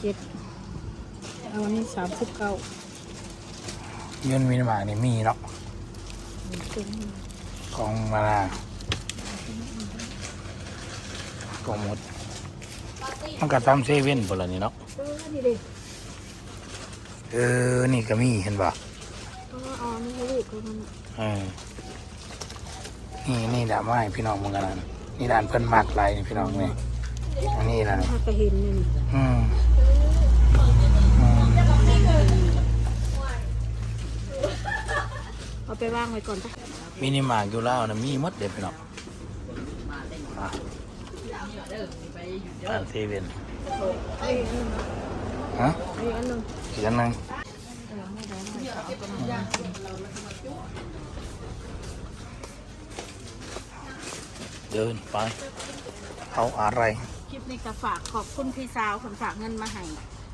เจ็ดเอาอันนี้สามสิบเก้าเงินมินิมาร์ทนี่มีเนาะตึงของมาลาก็หมดมันก็ทำเซเว่นปละนี่เนาะเออนี่เด็กเออ นี่ก็มีเห็นป่ะก็เอาอันนี้ให้ลูกเขามันเออนี่นี่ดาไม้พี่น้องมึงกันนะนี่ด่านเพิ่นมากหลายนี่พี่น้องนี่อันนี้นะถ้าก็เห็นนี่อืม เอาไปวางไว้ก่อนปะมินิมาร์ทอยู่แล้วนะมีหมดเด็ดพี่น้องอะร้านเซเว่นไอ้อันนึงฮะไอ้อันนึงอีกอันหนึงเดินไปเอาอะไร คลิปนี้ก็ฝากขอบคุณพี่สาวคนฝากเงินมาให้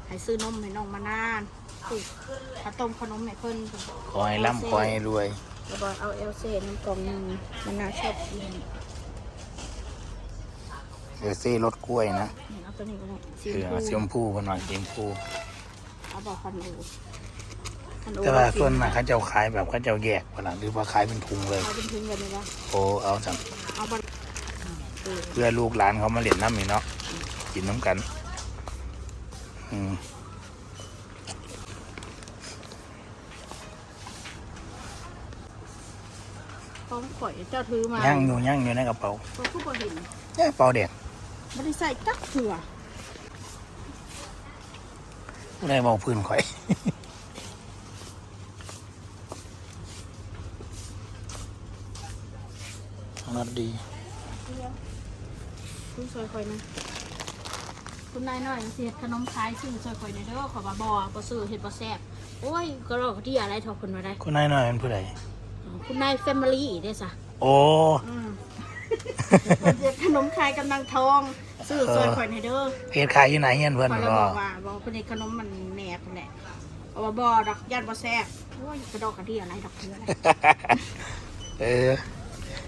ให้ซื้อนมให้น้องมานานถูกถ้าต้มขนมให้เพิ่นขอให้ร่ำขอให้รวย แล้วก็เอาเอลเซ่น้ำกล่องหนึงมันน่าชอบกินเดี๋ยวซี่รสกล้วยนะนี่เอาตัวนี้ก็ได้สีคือชเอามเสียพูมพูกันหน่อยเสียมพู เอาบอกคันโอคันโอแต่ว่าส่วนมากเขาเจ้าขายแบบเขาเจ้าแยกเวลาหรือว่าขายเป็นถุงเลย เอาเป็นทิ้งกันเลยนะโอ้เอาจังเอาบัตรเออเพื่อลูกหลานเขามาเล่นน้ำนี่เนาะกินน้ำกัน อืมของข่อยเจ้าถือมาย่างอยู่ย่างอยู่ในกระเป๋าเขาคือบ่เห็นเอ้ยกระเป๋าแดงไม่ได้ใส่จักเถื่อผู้ใดบอกพื้นข่อยนัดดีคุณซอยข่อยนะ คุณนายหน่อยเสียขนมขายซื้อซอยข่อยในอยเด้อขอบาบอบ่ซื้อเห็ดบ่แซ่บโอ้ยก็รอกที่อะไรทอคนมาได้ คุณนายหน่อยเป็นผู้ใดคุณนายแฟมิลี่เด้อซะโอ้ อืมเพิ่นเสียขนมขายกำลังทองซื้อซอยข่อยในอยเด้อเพจขายอยู่ไหนเฮียนเพื่อนข่อยบ่เลยบอกว่าบอกเพิ่นเฮ็ดขนมมันแหนกนั่นแหละเอาว่าบ่ดอกยันบ่แซ่บโอ้ยกระดอกกระเดี่อะไรดอกเถื่ออะไรเออ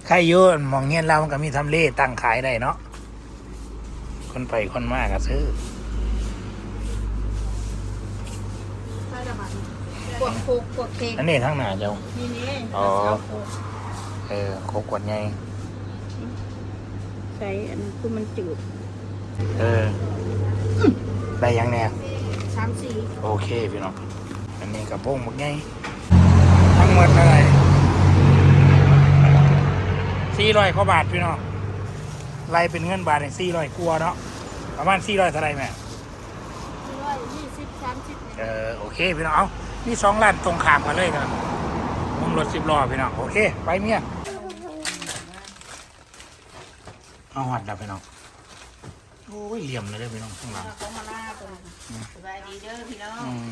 ใครอยู่หมองเงี้ยเรามันก็มีทำเลตั้งขายได้เนาะ คนไปคนมากก็ซื้อใช่ละบาดนี้กดโคกกดเค้กอันนี้ทั้งหน้าเจ้านี่นี่อ๋อเอาโคกเออโคกวดไงใส่อันนั้นคือมันจืดเออได้ยังเนี่ยสามสี่โอเคพี่น้องอันนี้กระโปรงบักไงทั้งหมดเท่าไหร่สี่ร้อยกว่าบาทพี่น้อง ไล่เป็นเงินบาทเนี่ยสี่ร้อยกว่าเนาะประมาณสี่ร้อยเท่าไหรแม่ร้อยยี่สิบสามสิบเออโอเคพี่น้องเอานี่สองล้านตรงขามกันเลยนะมึงรถสิบล้อพี่น้องโอเค ไปเมียเอาหัดดับพี่น้องโอ้ยเหลี่ยมเลยเด้อพี่น้องข้างหลังเขามาล่าตัวนั้นสบายดีเด้อพี่น้องอืม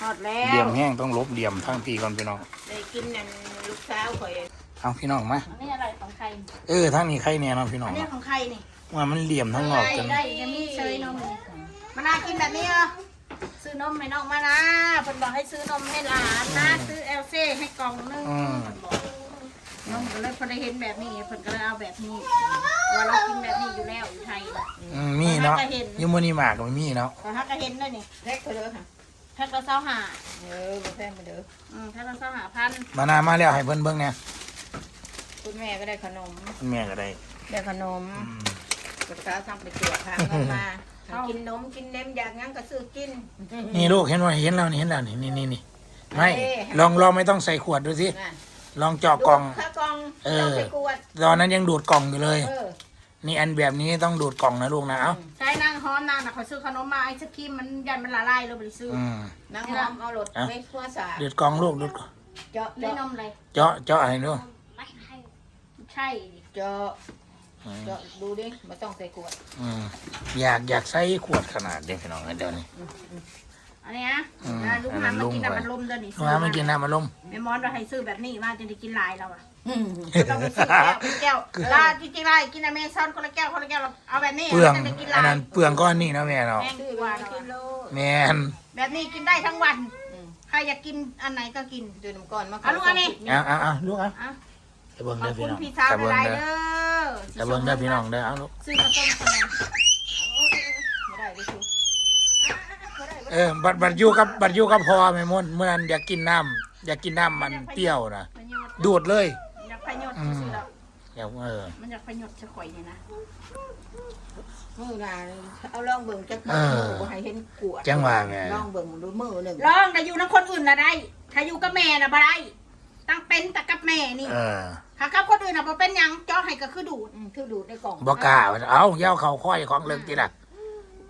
ทอดแล้เหลี่ยวมอัแห้งต้องลบเหลี่ยมทั้งปีก่อนพี่น้องได้กินนั่นลูกสาวข่อย เอาพี่น้องมา อันนี้อะไรของใครเออทั้งนี้ใครเนี่ยเนาะพี่น้ออังนนี้เนาะของใครนี่ว่ามันเหลี่ยมทั้งนอกจนได้จะมีเชยนมมานากินแบบนี้เหรอซื้อนมให้น้องมานะเพิ่นบอกให้ซื้อนมให้หลานนะซื้อเอลเซ่ให้กล่องนึงอืมเพิ่นบอกน้องก็เลยพอได้เห็นแบบนี้เพิ่นก็เลยเอาแบบนี้ว่าเรากินแบบนี้อยู่แล้วอยู่ไทยน่ะ อืมมีเนาะก็เห็นอยูโมนี่มากก็ไม่มีเนาะแต่ถ้าก็เห็นด้วยนี่เล็กไปเลยค่ะแพ็คละเศร้าหาเออมาแพงมาเด้ออืมแพ็คละเศร้าหาพันมานามาแล้วให้เพิ่นเบิ่งเนี่ย คุณแม่ก็ได้ขนมคุณแม่ก็ได้ได้ขนมอืมกับสาวทำไปตรวจทางเงินมาถ้ากินนมกินเนมอยากงั้นก็ซื้อกิน นี่ลูกเห็นว่าเห็นแล้วนี่เห็นแล้วนี่นี่นี่นี่ไม่เอ้ย ลองลองไม่ต้องใส่ขวดดูสินั่นลองเจาะกล่อง ข้ากล่องเออ เราไปกวดตอนนั้นยังดูดกล่องอยู่เลย เออนี่อันแบบนี้ต้องดูดกล่องนะลูกนะเอ้าใช้นางหอมนางน่ะเขาซื้อขนมมาไอศครีมมันยันมันละลายเลยบริซื้อออืม นางหอมเอารถอะไปทั่วสาดูดกล่องลูกดูดกล่องเจาะได้เจาะนมเลยเจาะเจาะอะไรดูไม่ให้ ใช่เจาะอืมเจาะดูดิไม่ต้องใส่กวดอืมอยากอยากใส่ขวดขนาดเด็กพี่น้องเดี๋ยวนี้ อันนี้นะอืมนะลูกอันนั้หานมากินลุงแต่ไปมันลมเดินนี่ลูกค้าไม่กินน้ำมาลมแม่มอนเราให้ซื้อแบบนี้มาจะได้กินหลายเราอะอืมเราไปซื้อแก้วเป็นแก้วลาจริงๆไรกินอเมซอนคนละแก้วคนละแก้วเราเอาแบบนี้เปลือง จะได้กินหอัลานยนั้นเปลืองก้อนนี่นะแม่เนาะแม่งซื้ดีอกว่ามาเรากินโลแม่น แบบนี้กินได้ทั้งวันอืมใครอยากกินอันไหนก็กินดูน้ำก้อนมาเอาลูกอันนี้ เอาเอาเอาลูกเอา อะจะ เบิ่งขอเด้บอคุพี่ณน้องพี่สาวจะเบิ่งหลายเด้อเด้อจะเบิ่งเด้อพี่น้องเด้อเอาลูกซื้อข้าวต้มคนนั้นไม่ได้ไปชูเออบัดบัดอยู่กับบัดอยู่กับพ่อแม่มนเมื่อนั้นอยากกินน้ำอยากกินน้ำมันเปรี้ยวนะพยศดูดเลยอยากพยศซื่อๆแล้วอยากเออ มันอยากพยศจะข่อยเนี่ยนะมือน่ะเอาลองเบิ่งจักเออบ่ให้เห็นกวดจังหวะไง ลองเบิ่งดูมือหนึ่งลองแต่อยู่น้ำคนอื่นน่ะได้ ถ้าอยู่กับแม่น่ะบ่ได้ตั้งเป็นแต่กับแม่นี่ เออ ถ้ากับคนอื่นน่ะบ่เป็นหยังจ้อให้ก็คือดูดอืมคือดูดในกล่องบอกกล้าเอาเย้าเขาค่อยของเลิกทีละ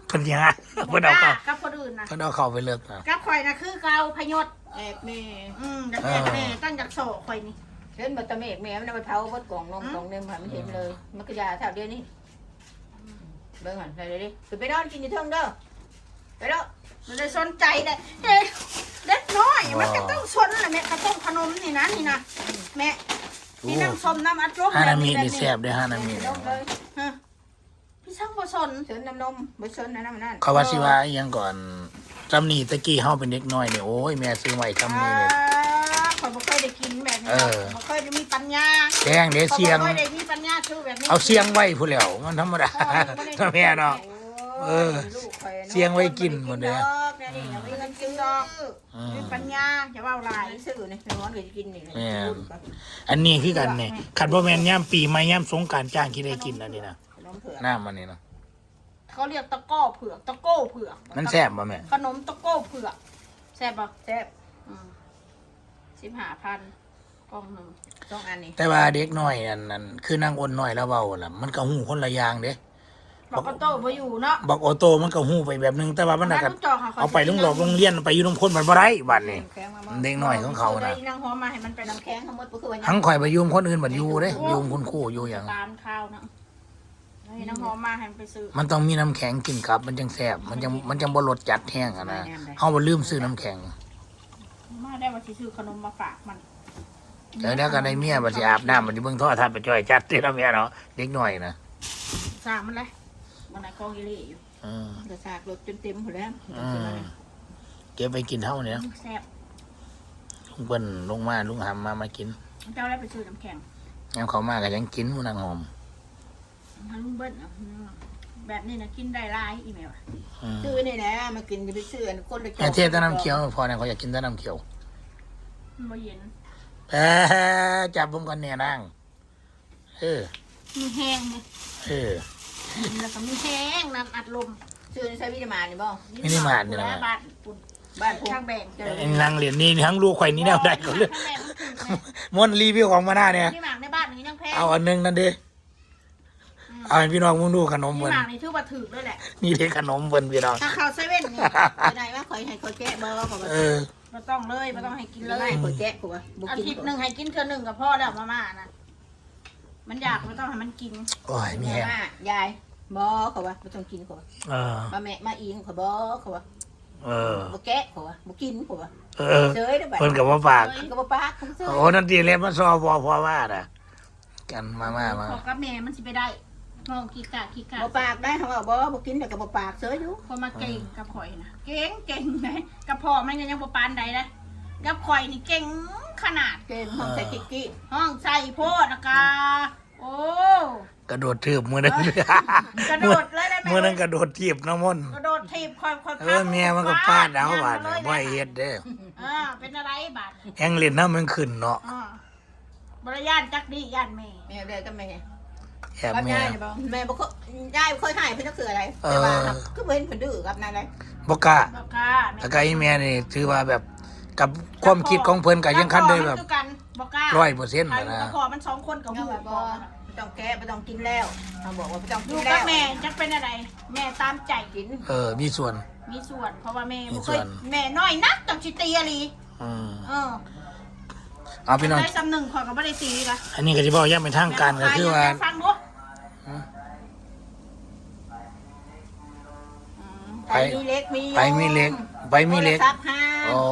เพิ่นยังเพิ่นเอาเขากับคนอื่นน่ะเพิ่นเอาเขาไปเลิกนะกับข่อยน่ะคือเกาพยศแอบแม่อืมอยากแม่แม่ตั้งจากโศกข่อยนี่เห็นบัตรเมกแม่มันเอาไปเผาบดกล่องนมกล่องเนมผ่านไม่เห็นเลย มันก็ยาแถวเดียวนี่เบิ่งหันไปเลยดิคือไปนอนกินอยู่เทิงเด้อไปแล้วมันเลยสนใจเลยเอ๊ะเด็กน้อย มันก็ต้องสนแหละแม่ข้าวต้มขนมนี่นะนี่นะแม่ พี่น้ำส้มน้ำอัดลมฮานามิแบบนี่แซ่บเด้อฮานามิลงเลยฮะพี่ช่างบ่สนเชิญน้ำนมบ่เชิญนะน้ำนั่นเขาว่าสิว่าอิหยังก่อนจำนี่ตะกี้เฮาเป็นเด็กน้อยเนี่ยโอ้ยแม่ซื้อไว้จำนี่เนี่ย ข่อยบ่เคยได้กินแบบนี้เออ บ่เคยได้มีปัญญาแดงเด้เสียงข่อยบ่เคยได้มีปัญญาซื้อแบบนี้ เอาเสียงไว้ผู้แล้วมันธรรมดาแม่เนาะ เออลูกข่อนาะเสียงไว้กินหมดเลยดอกเนี่ยนี่ยังไม่เงินกินดอกอืม มีปัญญาอย่าว่าหลายซื้อนี่ในร้อนก็จะกินนี่แม่น อันนี้คือกันเนี่ยคันบ่แม่นย่ามปีใหม่ย่ามสงกรารจ้างคิดได้กินอันนี้นะขนมเผือกน้ำมันนี่นะเขาเรียกตะก้อเผือกตะโก้เผือกมันแซ่บบ่แม่ขนมตะโก้เผือกแซ่บป่ะแซ่บสิบห้าพันกล่องหนึ่งสองอันนี้แต่ว่าเด็กน้อยอันนั้นคือนางอ้นน้อยแล้วเว้าล่ะ มันก็ฮู้คนละอย่างเด้ บอกก็โตมาอยู่เนาะบอกออโตมันก็ฮู้ไปแบบนึงแต่ว่ามันน่ะก็ลูกจอกค่ะเอาไปโรงหลอกโรงเรียนไปอยู่นำคนมันบ่ได้บัดนี้แข็งมามันเด็กน้อยของเขานะนางหอมมาให้มันเป็นน้ำแข็งแข็งทั้งหมดก็คือว่าทั้งข่อยไปอยุ่มคนอื่นบัดอยู่เด้อยุ่มคุณครูอยู่หยังตามข้าวนะให้นางหอมมาให้มันไปซื้อ มันต้องมีน้ำแข็งกินครับ มันจังแซ่บมันจังมันจังบ่รสจัดแห้งอะนะเฮาบ่ลืมซื้อน้ำแข็ง มาได้ว่าสิซื้อขนมมาฝากมันเดี๋ยวแล้วก็ได้เมียบัดสิอาบน้ำบัดสิเบิ่งโทรทัศน์ไปจ่อยจัดติแล้วเมียเนาะเด็กน้อยนะสร้างมันเลย มันไหนกองกิเลสอยู่อืมกระซากรถจนเต็มหมดแล้วอืมเก็บไปกินเท่าเนี่ยแซ่บลุงเปิ้นลงมาลุงหำมามากินเจ้าได้ไปซื้อน้ำแข็งยามเขามาก็ยังกินผู้นางหอมทางลุงเบิ้ลเอาแบบนี้นะกินได้หลายอีเมลอะอืมซื้อนี่แหละมากินจะไปซื้ออันคนละไอเทศแต่น้ำเขียวพอเนี่ยเขาอยากกินแต่น้ำเขียวมันบ่เย็นเอ้อจับผมกันเนี่ยนางเออมีแห้งไหมเออกิน แล้วก็มีแห้งน้ำอัดลมซื้อใช้วิตามินนี่บ่มินิมาร์ทนี่แหละบ้านปุ่นบ้านผมข้างแบ่งเจอไอ้นางเหรียญนี่ทั้งลูกข่อยนี่แนวได้ก็เลยข้างแบ่งมันถูกไหมมวนรีวิวของมาหน้าเนี่ยนี่หมากในบ้านนี้ยังแพงเอาอันหนึงนั่นดิเอาให้พี่น้องมึงดูขนมนี่เบิ่นหมากนี่ถือว่าถือด้วยแหละ นี่เด็กขนมเบิ่นพี่น้อง ถ้าเขาเซเว่นนี่ไม่ได้ว่าคอยให้คอยแกะบ่ก็บ่เออไม่ต้องเลยไม่ต้องให้กินเลไม่ยคอยแกะกูว่าบ่อากินทิตย์หนึ่งให้กินเทื่อหนึ่งกับพ่อแล้วมาม่านะ มันอยากไม่ต้องให้มันกินโอ้ยมีแม่แฮงยายบ่เขาว่าบ่ต้องกินเขาว่าเออมาแม่มาอิงเขาบ่เขาว่าเออ บ่แกะเขาว่าบ่กินเขาว่าเออเฉยได้อบัดเพิ่นกับว่าปากก็บ่ปากเขาซื้อโอ้นั่นทีเล็บมาซอพอพอว่าน่ะกันมามามาพอกับแม่มันสิไปได้ห้องกีกากีกาบ่ปากได้เขาว่าบ่บ่กินแต่ก็บ่ปากเฉยอยู่ พอมาเก่งกับข่อยนะเก่งเก่งนะกับพ่อมันยังบ่ปานใดนะ กับข่อยนี่เก่งขนาดเกณฑ์ห้องใส่กิ๊กกี้ห้องใส่โพดนะกาโอ้กระโดดทืบมือนั้นกระโดดเลยได้ไหมมือนั้นกระโดดทีบน้ำมนต์กระโดดทีบข่อยข่อยเออเมียมันก็ฟาดเอาบาดเนี่ยบ่ให้เฮ็ดเด้ออ่าเป็นอะไรบาดแฮงเล่นน้ำมันขึ้นเนาะอ่าบริยานจักดีย่านแม่แม่ได้ก็แม่แอบกับแม่ยายบ่แม่บ่เคยยายบ่เคยให้เพิ่นจักคืออะไรแต่ว่าก็บ่เห็นเพิ่นดื้อกับนั่นเลยบ่กล้าบอกค่ะแล้วก็อีแม่นี่ถือว่าแบบ กับความคิดของเพิ่นก็ยังคันได้แบบคือกันบอกกล้าร้อยเปอร์เซ็นต์ใครนะกับพ่อมันสองคนกับยัหูงว่าบบ่อกไม่ต้องแก้ไม่ต้องกินแล้วเขาบอกว่าไม่ต้องอกิยู่นกัแล้บวแม่จักเป็นอะไร แม่ตามใจกิน เออ มีส่วน มีส่วน เพราะว่าแม่มีบ่เคส่ยวนแม่น้อยนักจังสิตีอะไรอืมเออเอาพี่น้องได้สำหนึ่งขอยก็บ่ได้ตีละอันนี้ก็สิบอกอยังเป็นทางการก็คือว่าแม่ฟังดูอืมอืมไปมีเล็กมีไปมีเล็กไปมีเล็กโทรศัพท์ห้าอ๋อ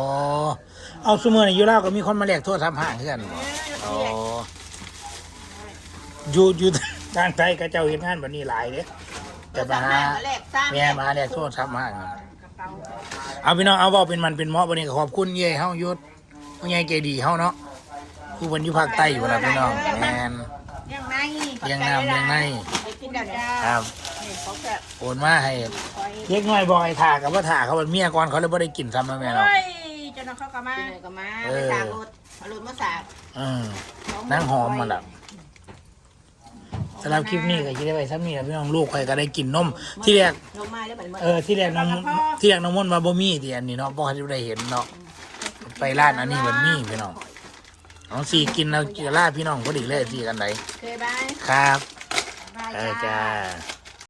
เอาซุมื้อนี้อยู่ลาวก็มีคนมาแลกโทรศัพท์ห่างคือกันบ่อ๋ออยู่อยู่ทางไทยก็เจ้าเฮ็ดงานแบบนี้หลายเด้แต่มาหาแลกซ่าแม่มาแลกโทรศัพท์ห่างกระเป๋าเอาพี่น้องเอาเว้าเป็นมันเป็นเหมาะวันนี้ก็ขอบคุณเย่เฮายุดผู้ใหญ่ใจดีเฮาเนาะผู้เพิ่นอยู่ภาคใต้อยู่ล่ะพี่น้องแม่นยังไงเลี้ยงน้ำเลี้ยงในไปกินเดี๋ยวนี้ครับนี่ขอบแซ่บโอนมาให้คอยเล็กน้อยบอยถ่ากับว่าถ่าเขาเป็นเมียก่อนเขาเลยบ่ได้กินซ้ำแล้วแม่เนาะโอ้ยเจะนอนเข้ากลับมากินเลยก็มาเอไปอสากรถเอารถมาสากอืมนั่งหอมมาแล้วสำหรับคลิปนี้ก็คิดได้ไปซ้ำนี่แหละพี่น้องลูกใครก็ได้กินนมที่แรกลงมาแล้วเหมือนเมื่อเออที่แรกน้องที่แรกน้องมนต์มาบ่มีที่อันนี้เนาะบ่ทันได้เห็นเนาะไปร้านอันนี้มันมีพี่น้องน้องสี่กินแล้วกินลาพี่น้องพอดีเลยสี่กันไหนเคยบายครับบายเออจ้าจ้า